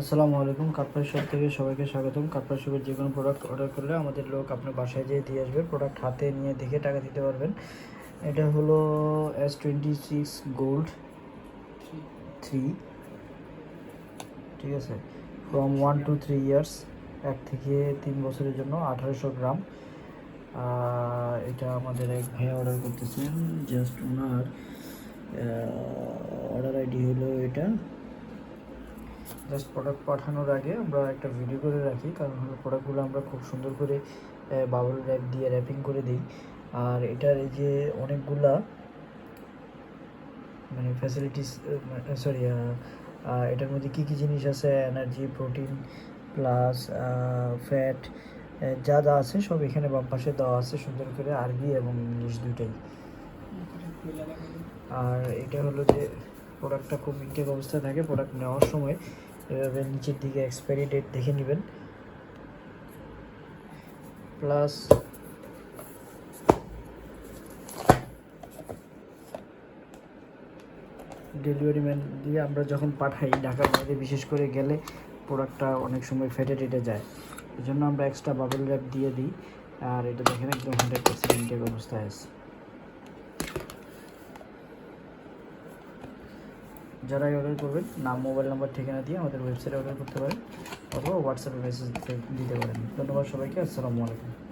আসসালামু আলাইকুম কাঠপাই শপ থেকে সবাইকে স্বাগতম। কাঠপাই শপের যে কোনো প্রোডাক্ট অর্ডার করলে আমাদের লোক আপনার বাসায় যেয়ে দিয়ে আসবে। প্রোডাক্ট হাতে নিয়ে দেখে টাকা দিতে পারবেন। এটা হলো S twenty six gold three ঠিক আছে? From one two three years এক থেকে তিন বছরের জন্য আঠারোশো গ্রাম। এটা আমাদের এক ভাইয়া অর্ডার করতেছেন জাস্ট ওনার অর্ডার আইডি হলো এটা। জাস্ট প্রোডাক্ট পাঠানোর আগে আমরা একটা ভিডিও করে রাখি। কারণ হলো প্রোডাক্টগুলো আমরা খুব সুন্দর করে বাবল র্যাপ দিয়ে র্যাপিং করে দিই। আর এটার এই যে অনেকগুলা মানে ফ্যাসিলিটিস সরি এটার মধ্যে কী কী জিনিস আছে? এনার্জি প্রোটিন প্লাস ফ্যাট যা যা আছে সব এখানে বাম পাশে দেওয়া আছে সুন্দর করে আরবি এবং ইংলিশ দুইটাই। আর এটা হলো যে প্রোডাক্টটা খুব ইনটেক অবস্থায় থাকে প্রোডাক্ট নেওয়ার সময়। এভাবে নিচের দিকে এক্সপায়ারি ডেট দেখে নেবেন। প্লাস ডেলিভারি ম্যান দিয়ে আমরা যখন পাঠাই ঢাকার বাইরে বিশেষ করে গেলে প্রোডাক্টটা অনেক সময় ফেটে টেটে যায়। এই জন্য আমরা এক্সট্রা বাবল র্যাপ দিয়ে দিই। আর এটা দেখেন একদম হান্ড্রেড পার্সেন্ট অবস্থায় আছে। যারাই অর্ডার করবেন, নাম মোবাইল নাম্বার ঠিকানা দিয়ে আমাদের ওয়েবসাইটে অর্ডার করতে পারেন অথবা হোয়াটসঅ্যাপে মেসেজ দিতে পারেন। ধন্যবাদ সবাইকে, আসসালামু আলাইকুম।